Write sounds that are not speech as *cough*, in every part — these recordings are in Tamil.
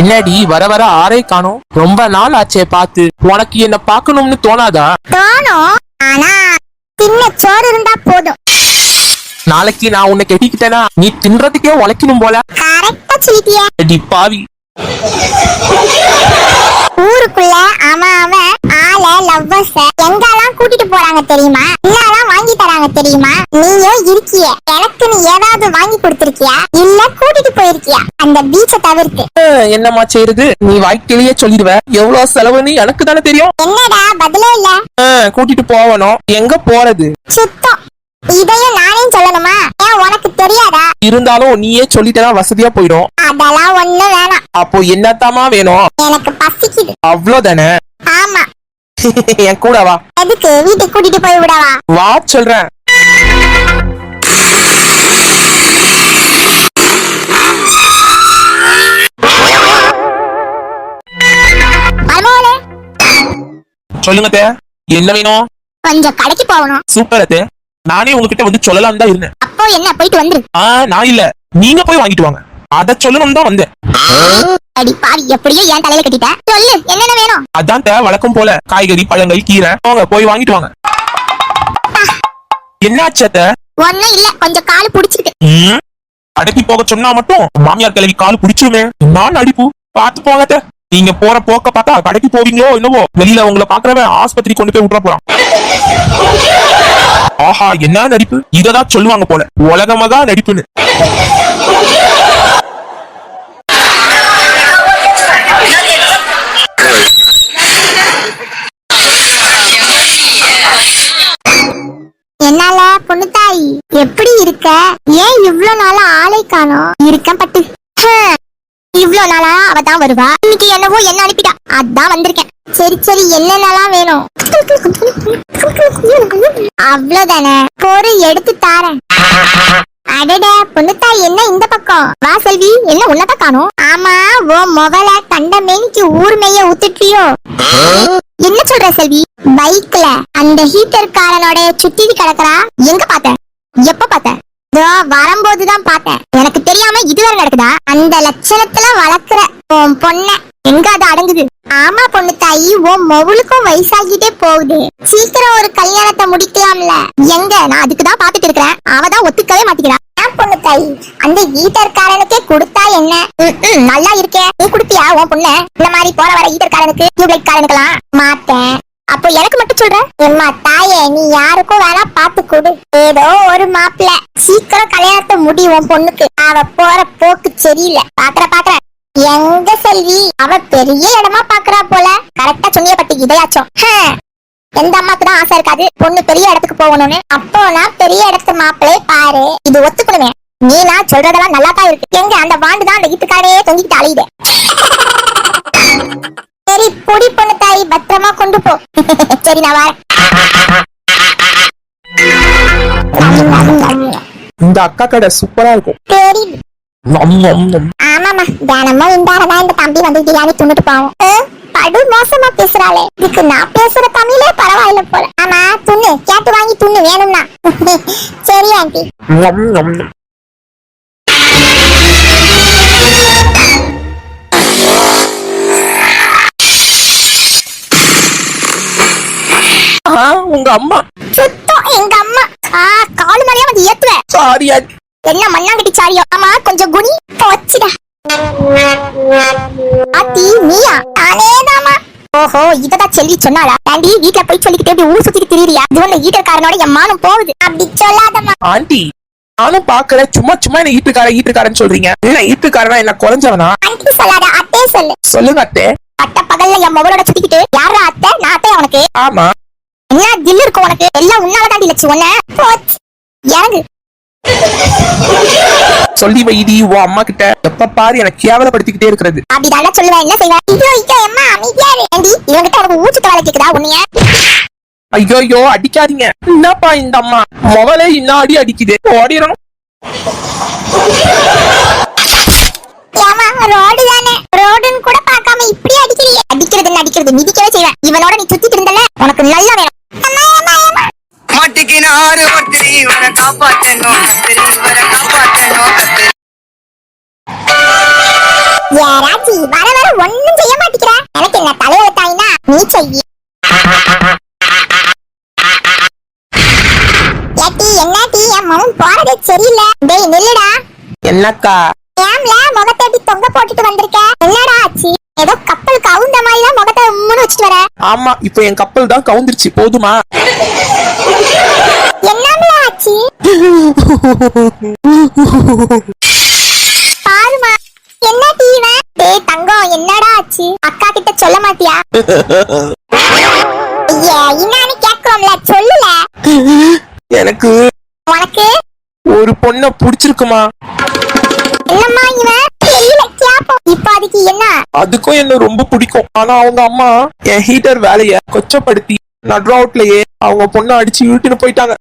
என்னடி வர வர ஆரே காணோம். ரொம்ப நாள் ஆச்சே பார்த்து. உனக்கு என்ன பார்க்கணும்னு தோணாதா? தோணும். ஆனா தின்ன சோறு இருந்தா போதும். நாளைக்கு நான் உன்னை கெட்டிக்கிட்டேனா? நீ தின்றதுக்கே உழைக்கணும் போல. கரெக்டா சொல்லிட்டிய. அடி பாவி. ஊருக்குள்ள அவன் அவன் ஆள லவ்வர்ஸ எங்கெல்லாம் கூட்டிட்டு போறாங்க தெரியுமா? என்னெல்லாம் வாங்கி தராங்க தெரியுமா? நீயும் இருக்கிய. எனக்கு நீ ஏதாவது கொடுத்திருக்கியா? இல்ல கூட்டிட்டு போயிருக்கியா? அந்த பீச்சை தவிர்த்து. அஹ், என்னம்மா செய்யுது நீ வாய்க்கிலேயே சொல்லிடுவ. எவ்வளவு செலவுன்னு எனக்கு தானே தெரியும். என்னடா பதிலே இல்ல. கூட்டிட்டு போவணும். எங்க போறது? சுத்தம். இதையும் நானே சொல்லணுமா? ஏன் உனக்கு தெரியாதா? இருந்தாலும் நீயே சொல்லிட்டேனா வசதியா போயிடும். அதெல்லாம் ஒண்ணு வேணாம். அப்போ என்னத்தாமா வேணும்? எனக்கு பசிக்குது. அவ்வளவுதானே ஆமா. *laughs* என் கூட வா. எதுக்கு? வீட்டுக்கு கூட்டிட்டு போய் விடவா? வா சொல்றேன். சொல்லுங்க அத்தை. என்ன வேணும்? கொஞ்சம் கடைக்கு போகணும். சூப்பர் அத்தை. நானே உங்ககிட்ட வந்து சொல்லலாம் தான் இருந்தேன். அப்போ என்ன போயிட்டு வந்துரு. ஆ நான் இல்ல. நீங்க போய் வாங்கிட்டு வாங்க. அத சொல்லணும் தான் வந்தேன். அடி பாவி எப்படியோ என் தலையில கட்டிட்ட. சொல்லு என்னென்ன வேணும்? அதான் அத்தை, வழக்கம் போல. காய்கறி பழங்கள் கீரை. போங்க போய் வாங்கிட்டு வாங்க. என்னாச்சு அத்தை? ஒண்ணும் இல்ல கொஞ்சம் காலு புடிச்சிருக்கு. அடப்பி போக சொன்னா மட்டும் மாமியார் கிளவி கால் பிடிச்சுமே நான் அடிப்பு. பார்த்து போங்க. நீங்க போற போக்க பார்த்தா கடைக்கு போவீங்களோ என்னவோ? வெளியில உங்களை பாக்குறவன் ஆஸ்பத்திரி கொண்டு போய் விட்டுற போறான். ஆஹா என்ன நடிப்பு? இததான் சொல்லுவாங்க போல. உலகமகா நடிப்புன்னு. என்னால பொண்ணு எப்படி இருக்க? ஏன் இவ்வளவு நாளா ஆளை காணும்? இருக்கேன் பட்டு. இவ்ளோ நாளா அவ தான் வருவா. இன்னைக்கு என்னவோ என்ன அனுப்பிட்டா. அதான் வந்திருக்கேன். சரி சரி என்னென்னலாம் வேணும்? அவ்வளவுதானே? பொறு எடுத்து தாரேன். அடட பொண்ணுத்தா என்ன இந்த பக்கம்? வா செல்வி என்ன உன்னதான் காணும்? ஆமா ஓ முகல கண்ட மேனிக்கு ஊர் மேய ஊத்துட்டியோ? என்ன சொல்ற செல்வி? பைக்ல அந்த ஹீட்டர் காரனோட சுத்திட்டு கிடக்குறா? எங்க பார்த்த எப்ப பார்த்த இதோ வரும்போதுதான் பார்த்தேன். எனக்கு தெரியாம இதுவரை நடக்குதா? அந்த லட்சணத்துல வளர்க்குற உன் பொண்ண. எங்க அது அடங்குது? ஆமா பொண்ணு தாயி உன் மொபுலுக்கும் வயசாகிட்டே போகுது. சீக்கிரம் ஒரு கல்யாணத்தை முடிக்கலாம்ல. எங்க? நான் அதுக்குதான் பாத்துட்டு இருக்கிறேன். அவதான் ஒத்துக்கவே மாட்டேங்கிறா. பொண்ணு தாயி? அந்த ஈட்டர் காரனுக்கே கொடுத்தா என்ன? நல்லா இருக்கே. நீ குடுத்தியா உன் பொண்ணு? இந்த மாதிரி போற வர ஈட்டர் காரனுக்கு டியூப்லைட் காரனுக்கெல்லாம் மாட்டேன் அப்போ எனக்கு மட்டும் சொல்ற? எம்மா நீ யாருக்கும் வேணா பாத்து கொடு. ஏதோ ஒரு மாப்பிள்ள சீக்கிரம் கல்யாணத்தை முடியும் பொண்ணுக்கு. அவ போற போக்கு சரியில்ல. பாக்குற பாக்குற. எங்க செல்வி? அவ பெரிய இடமா பாக்குறா போல. கரெக்டா சொன்னிய பட்டி இதையாச்சும். எந்த அம்மாக்கு தான் ஆசை இருக்காது. பொண்ணு பெரிய இடத்துக்கு போகணும்னு. அப்போ நான் பெரிய இடத்து மாப்பிளே பாரு. இது ஒத்துக்கணுமே. நீ நான் சொல்றதெல்லாம் நல்லா தான் இருக்கு. எங்க அந்த வாண்டு தான் அந்த வீட்டுக்காரே தொங்கிட்டு அலையுது. சரி பொடி பொண்ணு தாய் பத்திரமா கொண்டு போ. சரி நான் வரேன். இந்த அக்கா கடை சூப்பரா இருக்கும். ஆமாமா தினமும் இந்தாரதான் இந்த தம்பி வந்து பிரியாணி துண்ணுட்டு போவோம் அஹ், படு மோசமா பேசுறாளே. இதுக்கு நான் பேசுற தமிழே பரவாயில்ல போல. ஆமா துண்ணு கேட்டு வாங்கி துண்ணு வேணும்னா. *laughs* சரி ஆண்டி. உங்க அம்மா. எங்க அம்மா. ஆ காலு மலையா வந்து ஏத்துவேன் சாரி என்ன மண்ணாங்கட்டி சாரியோ? ஆமா கொஞ்சம் குனி போச்சுடா ஆத்தி நீயா? நானேதாமா ஓஹோ இததான் செல்வி சொன்னாளா? ஆண்டி வீட்ல போய் சொல்லிக்கிட்டே இப்படி ஊர் சுத்திட்டு திரியா இது ஒண்ணு ஈட்டர்காரனோட என் மானம் போகுது. அப்படி சொல்லாதம்மா. ஆண்டி நானும் பாக்குறேன் சும்மா சும்மா என்ன ஈட்டுக்காரன் ஈட்டுக்காரன் சொல்றீங்க. என்ன ஈட்டுக்காரனா என்ன குறைஞ்சவனா ஆண்டி சொல்லாத அத்தே சொல்லு. சொல்லுங்க அத்தே. அட்ட பகல்ல என் மொபைலோட சுத்திக்கிட்டு யாரா அத்தை? நான் அத்தை உனக்கு? ஆமா. என்ன தில்லு இருக்கு உனக்கு? எல்லாம் உன்னால தாண்டி போச்சு இறங்கு. சொல்லி வைடி உன் அம்மா கிட்ட. எப்ப பாரு எனக்கு கேவலப்படுத்திக்கிட்டே இருக்கிறது. அப்படிதானே சொல்லுவேன் என்ன செய்வேன் ஐயோ ஐயோ அம்மா அமைதியா இரு இவங்கிட்ட உனக்கு ஊச்சுத்த வேலை கேக்குதா உன்னைய? ஐயோ ஐயோ அடிக்காதீங்க. என்னப்பா இந்த அம்மா? மொபைலே இன்னும் அடி அடிக்குது. ஓடிடணும் நீ செய்யி ஏட்டி என் மகன் போறதே சரியில்லை. டேய் நில்லுடா. என்னக்கா? ஏம்ல முகத்தை எப்படி தொங்க போட்டுட்டு வந்திருக்க? என்னடா ஆச்சு? ஏதோ கப்பல் கவுந்த மாதிரி தான் முகத்தை உம்முன்னு வச்சுட்டு வர. ஆமா இப்போ என் கப்பல் தான் கவுந்துருச்சு போதுமா? என்னம்ல ஆச்சு? *laughs* ஆச்சு அக்கா கிட்ட சொல்ல மாட்டியா? என்னன்னு கேக்குறோம்ல சொல்லுல. எனக்கு உனக்கு? ஒரு பொண்ண புடிச்சிருக்குமா? என்னம்மா இவன் தெரியல கேப்போம். இப்ப அதுக்கு என்ன? அதுக்கும் என்ன ரொம்ப பிடிக்கும். ஆனா அவங்க அம்மா என் ஹீட்டர் வேலைய கொச்சப்படுத்தி நடுரோட்லயே அவங்க பொண்ணை அடிச்சு இழுத்துட்டு போயிட்டாங்க.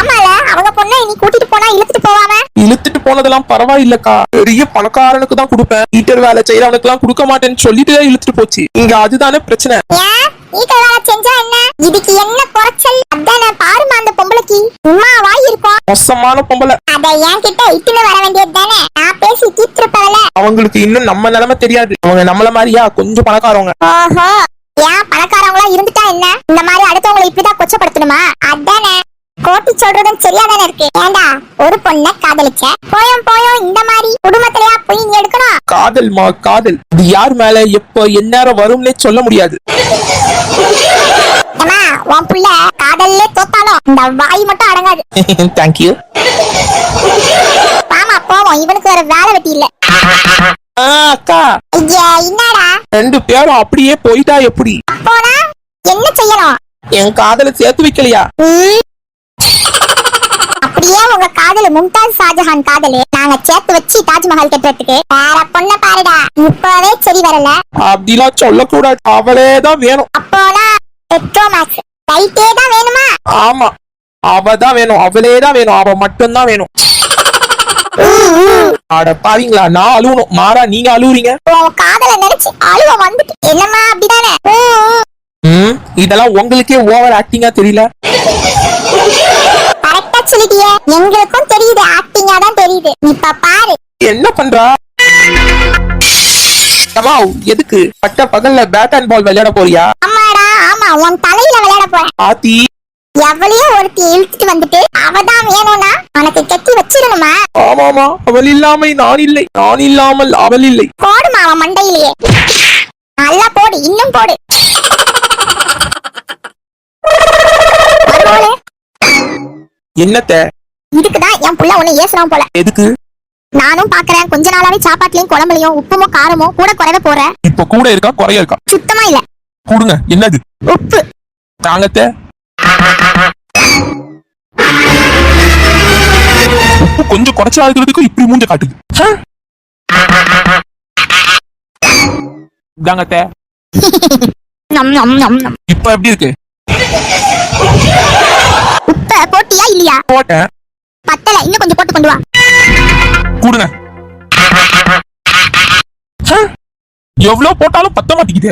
ஆமால அவங்க பொண்ணை நீ கூட்டிட்டு இழுத்துட்டு போவாம இழுத்துட்டு போனதெல்லாம் பரவாயில்லக்கா. பெரிய பணக்காரனுக்கு தான் கொடுப்பேன். ஹீட்டர் வேலை செய்யறவனுக்கு எல்லாம் கொடுக்க மாட்டேன்னு சொல்லிட்டு இழுத்துட்டு போச்சு. இங்க அதுதானே பிரச்சனை. ஏன்? வீட்டு வேலை செஞ்சா என்ன? இதுக்கு என்ன குறைச்சல்? அதானே பாருமா அந்த பொம்பளைக்கு. சும்மா வாய் இருக்கும் மோசமான பொம்பளை. அத என்கிட்ட இட்டுன்னு வர வேண்டியது தானே? நான் பேசி தீர்த்திருப்பல அவங்களுக்கு இன்னும் நம்ம நிலைமை தெரியாது. அவங்க நம்மள மாதிரியா கொஞ்சம் பணக்காரவங்க. ஓஹோ. ஏன் பணக்காரங்களா இருந்துட்டா என்ன? இந்த மாதிரி அடுத்தவங்களை இப்படிதான் கொச்சப்படுத்தணுமா? அதானே. கோட்டி சொல்றதும் சரியா தானே இருக்கு. ஏண்டா ஒரு பொண்ண காதலிச்ச? போயும் போயும் இந்த மாதிரி குடும்பத்திலயா போய் நீ எடுக்கணும்? காதல்மா காதல். இது யார் மேல எப்ப எந்நேரம் வரும்னே சொல்ல முடியாது. உன் புள்ள காதல்லே தோத்தாலும் இந்த வாய் மட்டும் அடங்காது. *laughs* தேங்க்யூ ஆமா போவோம். இவனுக்கு வேற வேலை வெட்டி இல்ல. அக்கா. என்னடா? ரெண்டு பேரும் அப்படியே போயிட்டா எப்படி? போனா என்ன செய்யணும்? என் காதலை சேர்த்து வைக்கலையா. அப்படியே உங்க காதலு மும்தாஸ் ஷாஜஹான் காதலு. நாங்க சேர்த்து வச்சு தாஜ்மஹால் கட்டுறதுக்கு. வேற பொண்ண பாருடா. இப்பவே சரி வரல. அப்படிலாம் சொல்லக்கூடாது. அவளே தான் வேணும். அப்போனா பெட்ரோமேக்ஸ் லைட்டே தான் வேணுமா? ஆமா. அவ தான் வேணும். அவளே தான் வேணும். அவ மட்டும்தான் வேணும். அட பாவீங்களா? நான் அழுவணும். மாறா நீங்க அழுவுறீங்க? உன் காதல நினைச்சு அழுவ வந்துட்டு. என்னம்மா அப்படிதானே? இதெல்லாம் உங்களுக்கே ஓவர் ஆக்டிங்கா தெரியல. எங்களுக்கும் தெரியுது ஆக்டிங்கா தான் தெரியுது. இப்ப பாரு. என்ன பண்றா? எதுக்கு? பட்ட பகல்ல பேட் அண்ட் பால் விளையாட போறியா? ஆமாடா ஆமா உன் தலையில விளையாட போறேன். ஆத்தி. எவ்வளையோ ஒருத்தி இழுத்துட்டு வந்துட்டு அவதான் வேணும்னா உனக்கு கட்டி வச்சிடணுமா? ஆமாமா அவள் இல்லாமை நான் இல்லை. நான் இல்லாமல் அவள் இல்லை. போடுமா அவன் மண்டையிலேயே? நல்லா போடு இன்னும் போடு. என்னத்த? இதுக்குதான் என் புள்ள உன்னை ஏசுறான் போல. எதுக்கு? நானும் பாக்குறேன். கொஞ்ச நாளாவே சாப்பாட்லயும் குழம்புலயும் உப்புமோ காரமோ கூட குறைவ போற. இப்ப கூட இருக்கா? குறைய இருக்கா? சுத்தமா இல்ல. கூடுங்க. என்னது? உப்பு. தாங்கத்த? உப்பு கொஞ்சம் குறைச்சா இருக்கிறதுக்கு இப்படி மூஞ்ச காட்டுது. நம். இப்ப எப்படி இருக்கு? உப்ப போட்டியா இல்லையா? போட்டேன். பத்தல இன்னும் கொஞ்சம் போட்டு கொண்டு வா. கூடுங்க? எவ்வளவு போட்டாலும் பத்த மாட்டேங்குது.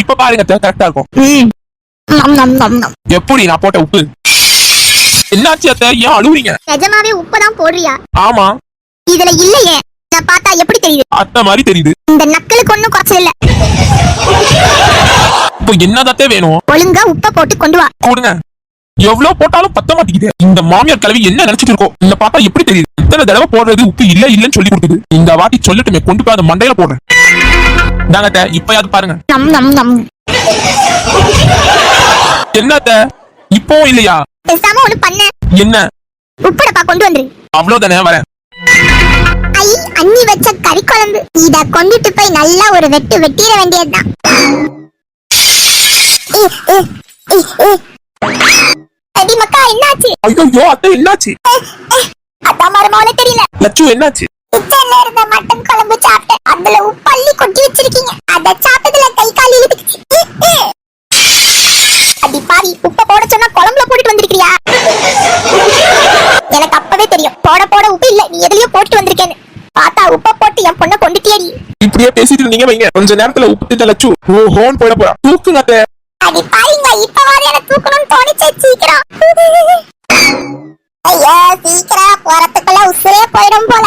இப்ப பாருங்க கரெக்டா இருக்கும். எப்படி நான் போட்ட உப்பு? என்னாச்சு அத்தை? ஏன் அழுவுறீங்க? நிஜமாவே உப்பதான் போடுறியா? ஆமா. இதுல இல்லையே. நான் பார்த்தா எப்படி தெரியுது? அத்தை மாதிரி தெரியுது. இந்த நக்கலுக்கு ஒண்ணும் குறைச்சல் இல்ல. இப்போ என்னதத்தே வேணும்? ஒழுங்கா உப்ப போட்டு கொண்டு வா. கொடுங்க. எவ்வளவு போட்டாலும் பத்த மாட்டேங்குது. இந்த மாமியார் கிழவி என்ன நினைச்சிட்டு இருக்கோம் இந்த பார்த்தா எப்படி தெரியுது? இத்தனை தடவை போடுறது உப்பு இல்ல இல்லன்னு சொல்லி கொடுக்குது. இந்த வாட்டி சொல்லட்டுமே கொண்டு போய் அந்த மண்டையில போடுறேன். தாங்கத்த இப்பயாவது பாருங்க. என்னத்த இப்பவும் இல்லையா? பேசாம ஒண்ணு பண்ண. என்ன? உப்புடப்பா கொண்டு வந்துரு. அவ்வளவுதானே வரேன். ஐ அண்ணி வச்ச கறி குழம்பு. இத கொண்டுட்டு போய் நல்லா ஒரு வெட்டு வெட்டிட வேண்டியதுதான். இ, இ, இ, இ. அடி மக்கா என்னாச்சு? ஐயோ அத்தை என்னாச்சு? அதான் மருமவளே தெரியல. லட்சு என்னாச்சு? கிச்சன்ல இருந்த மட்டன் குழம்பு சாப்பிட்டேன். அதுல உப்பள்ளி கொட்டி வச்சிருக்கீங்க. அத சாப்பிட்டதுல கை கால் இழுத்துக்கிச்சு. இ, இ. அடி பாவி உப்ப போட சொன்னா குழம்புல போட்டுட்டு வந்திருக்கியா எனக்கு அப்பவே தெரியும். போட போட உப்பு இல்ல. நீ எதுலயோ போட்டு வந்திருக்கேன்னு. பார்த்தா உப்ப போட்டு என் பொண்ணை கொண்டுட்டியடி. இப்படியே பேசிட்டு இருந்தீங்க வைங்க. கொஞ்ச நேரத்துல உப்பு லட்சு ஓ ஹோன் போயிட போறா. தூக்குங்க அடி பாருங்க இப்ப வாரி எனக்கு தூக்கணும்னு தோணிச்சு சீக்கிரம். ஐயா சீக்கிரம் போறதுக்குள்ள உசுரே போயிடும் போல.